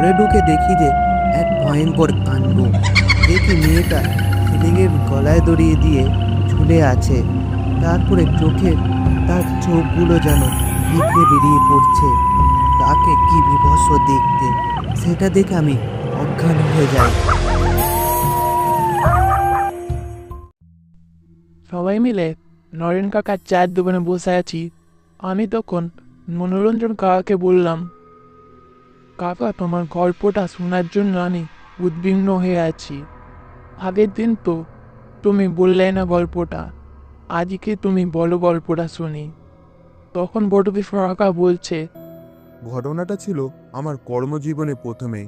ঘরে ঢুকে দেখি যে এক ভয়ঙ্কর কাণ্ড। দেখি মেয়েটা সিলিংয়ের গলায় দড়িয়ে দিয়ে ঝুলে আছে। তারপরে চোখে তার চোখগুলো যেন ভিতরে বেরিয়ে পড়ছে। তাকে কি বিভৎস দেখতে, সেটা দেখে আমি অজ্ঞান হয়ে যাই। সবাই মিলে নরেন কাকার চায়ের দোকানে বসে আছি। আমি তখন মনোরঞ্জন কাকাকে বললাম কাকা, তোমার গল্পটা শোনার জন্য আমি উদ্বিগ্ন হয়ে আছি। আগের দিন তো তুমি বললে না গল্পটা, আজকে তুমি বলো গল্পটা শুনি। তখন বটবি ফরাকা বলছে, ঘটনাটা ছিল আমার কর্মজীবনে প্রথমে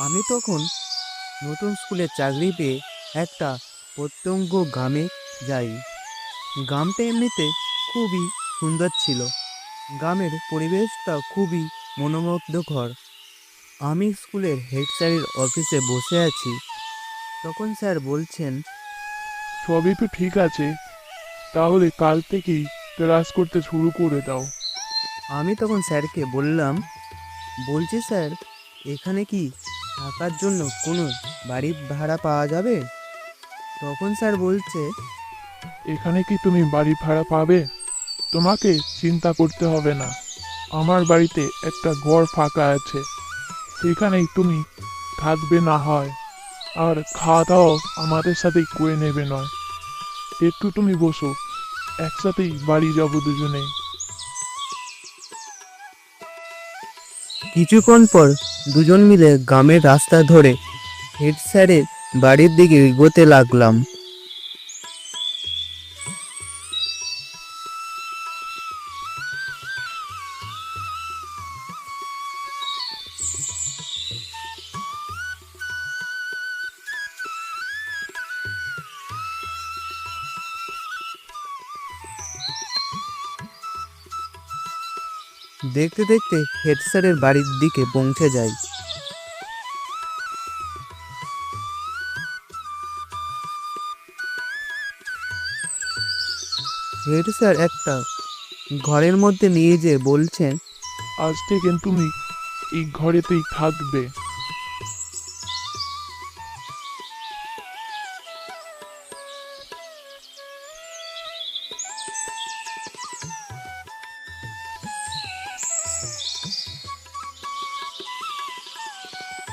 আমি তখন নতুন স্কুলে চাকরি পেয়ে একটা প্রত্যঙ্গ গ্রামে যাই। গ্রামটা এমনিতে খুবই সুন্দর ছিল। গ্রামের পরিবেশটা খুবই মনোমুগ্ধকর। আমি স্কুলের হেড স্যারের অফিসে বসে আছি। তখন স্যার বলছেন সবই তো ঠিক আছে। তাহলে কাল থেকেই ক্লাস করতে শুরু করে দাও। আমি তখন স্যারকে বললাম বলছি স্যার এখানে কি থাকার জন্য কোনো বাড়ি ভাড়া পাওয়া যাবে? তখন স্যার বলছে এখানে কি তুমি বাড়ি ভাড়া পাবে? তোমাকে চিন্তা করতে হবে না। আমার বাড়িতে একটা ঘর ফাঁকা আছে। সেখানেই তুমি থাকবে না হয়। আর খাওয়া দাওয়া আমাদের সাথেই করে নেবে নয়। একটু তুমি বসো একসাথেই বাড়ি যাব দুজনেই কিছুক্ষণ পর দুজন মিলে গ্রামের রাস্তা ধরে হেড স্যারের বাড়ির দিকে এগোতে লাগলাম। দেখতে দেখতে হেড স্যারের বাড়ির দিকে পৌঁছে যাই হেড স্যার একটা ঘরের মধ্যে নিয়ে যেয়ে বলছেন, আজ থেকে তুমি এই ঘরেতেই থাকবে।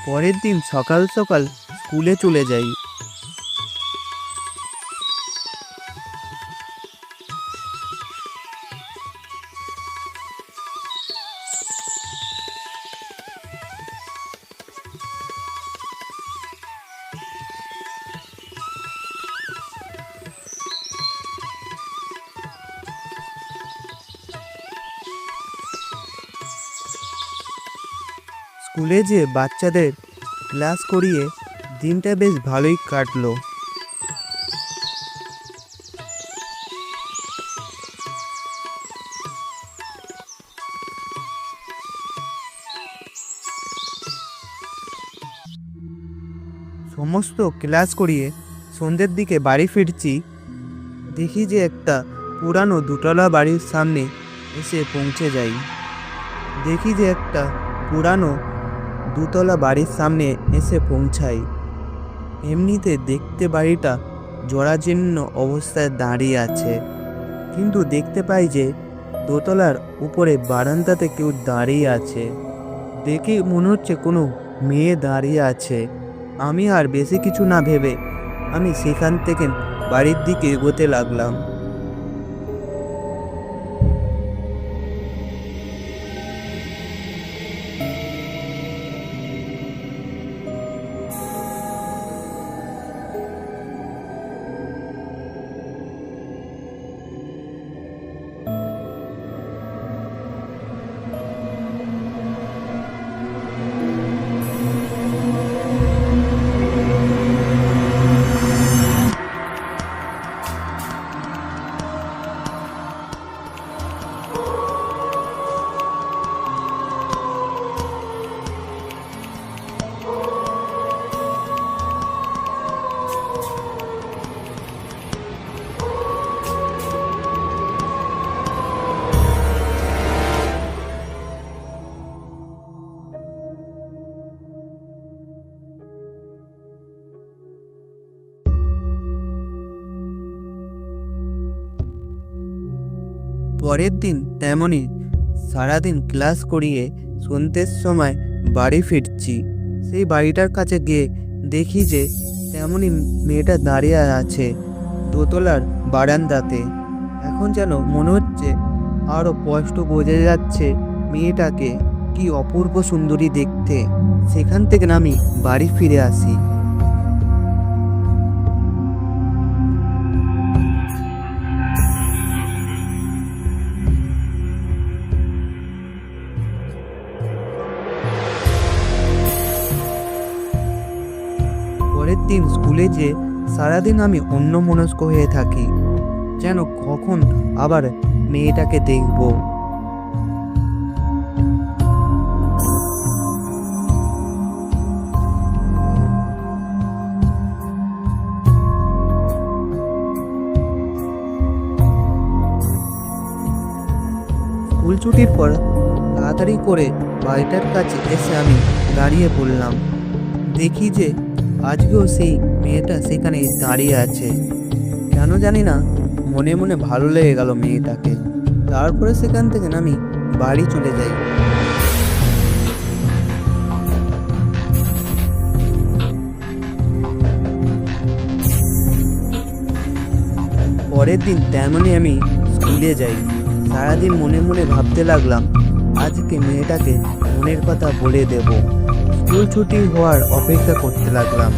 পরের দিন সকাল সকাল স্কুলে চলে যাই। স্কুলে যে বাচ্চাদের ক্লাস করিয়ে দিনটা বেশ ভালোই কাটলো। সমস্ত ক্লাস করিয়ে সন্ধ্যের দিকে বাড়ি ফিরছি। দেখি যে একটা পুরানো দুতলা বাড়ির সামনে এসে পৌঁছে যাই। দেখি যে একটা পুরানো দুতলা বাড়ির সামনে এসে পৌঁছাই। এমনিতে দেখতে বাড়িটা জরাজীর্ণ অবস্থায় দাঁড়িয়ে আছে। কিন্তু দেখতে পাই যে দোতলার উপরে বারান্দাতে কেউ দাঁড়িয়ে আছে। দেখে মনে হচ্ছে কোনো মেয়ে দাঁড়িয়ে আছে। আমি আর বেশি কিছু না ভেবে আমি সেখান থেকে বাড়ির দিকে এগোতে লাগলাম। পরের দিন তেমনই সারাদিন ক্লাস করিয়ে সন্ধ্যের সময় বাড়ি ফিরছি। সেই বাড়িটার কাছে গিয়ে দেখি যে তেমনই মেয়েটা দাঁড়িয়ে আছে দোতলার বারান্দাতে। এখন যেন মনে হচ্ছে আরও স্পষ্ট বোঝা যাচ্ছে মেয়েটাকে কি অপূর্ব সুন্দরী দেখতে। সেখান থেকে আমি বাড়ি ফিরে আসি। দিন স্কুলে যে সারাদিন আমি অন্যমনস্ক হয়ে থাকি, যেন কখন আবার মেয়েটাকে দেখব। স্কুল ছুটির পর তাড়াতাড়ি করে বাড়িটার কাছে এসে আমি দাঁড়িয়ে পড়লাম। দেখি যে আজকেও সেই মেয়েটা সেখানে দাঁড়িয়ে আছে। কেন জানি না, মনে মনে ভালো লেগে গেল মেয়েটাকে। তারপরে সেখান থেকে আমি বাড়ি চলে যাই। পরের দিন তেমনই আমি স্কুলে যাই। সারাদিন মনে মনে ভাবতে লাগলাম, আজকে মেয়েটাকে মনের কথা বলে দেব। স্কুল ছুটি হওয়ার অপেক্ষা করতে লাগলাম।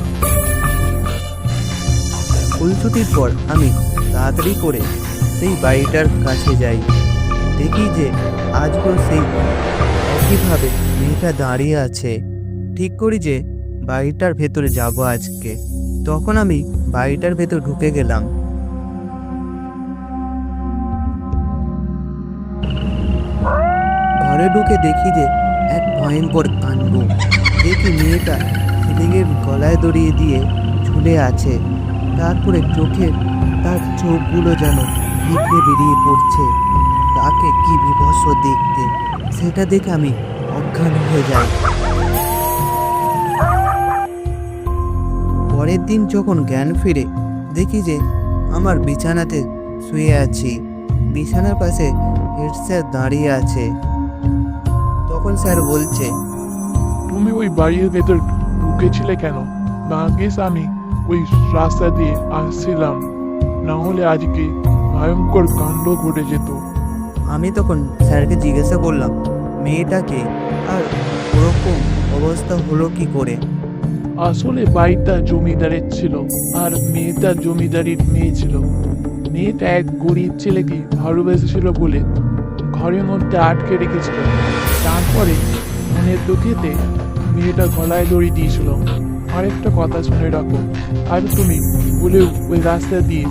স্কুল ছুটির পর আমি তাড়াতাড়ি করে সেই বাড়িটার কাছে যাই। দেখি যে আজকেও সেই একইভাবে মেয়েটা দাঁড়িয়ে আছে। ঠিক করি যে বাড়িটার ভেতরে যাব আজকে। তখন আমি বাড়িটার ভেতর ঢুকে গেলাম। ঘরে ঢুকে দেখি যে এক ভয়ঙ্কর কাণ্ড। দেখি মেয়েটা ছেলেকে গলায় দড়িয়ে দিয়ে ঝুলে আছে? তারপরে চোখে তার চোখগুলো যেন ভিতরে বেরিয়ে পড়ছে। তাকে কি বিভৎস দেখতে? সেটা দেখে আমি অজ্ঞান হয়ে যাই। পরের দিন যখন জ্ঞান ফিরে, দেখি যে আমার বিছানাতে শুয়ে আছি। বিছানার পাশে হেড স্যার দাঁড়িয়ে আছে। তখন স্যার বলছে তুমি ওই বাড়ির ভেতর ঢুকেছিলে কেন? ভাগ্যিস আমি ওই রাস্তা দিয়ে আসছিলাম। না হলে আজকে ভয়ঙ্কর কাণ্ড ঘটে যেত। আমি তখন স্যারকে জিজ্ঞাসা করলাম মেয়েটাকে আর ওরকম অবস্থা হলো কি করে? আসলে বাড়িটা জমিদারের ছিল আর মেয়েটা জমিদারির মেয়ে ছিল। মেয়েটা এক গরিব ছেলেকে ভালোবেসেছিল বলে ঘরের মধ্যে আটকে রেখেছিল। তারপরে মনের দুঃখেতে মেয়েটা গলায় দড়ি দিয়েছিল। আরেকটা কথা শুনে রাখো। আর তুমি ভুলেও ওই রাস্তা দিয়ে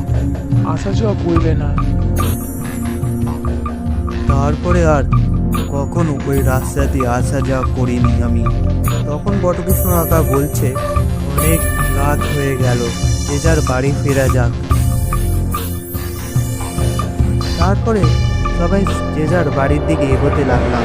আসা যাওয়া করবে না। তারপরে আর কখনো ওই রাস্তা দিয়ে আসা যাওয়া করিনি আমি। তখন বটকৃষ্ণ আঁকা বলছে, অনেক রাত হয়ে গেল, যে যার বাড়ি ফেরা যাক। তারপরে সবাই যে যার বাড়ির দিকে এগোতে লাগলাম।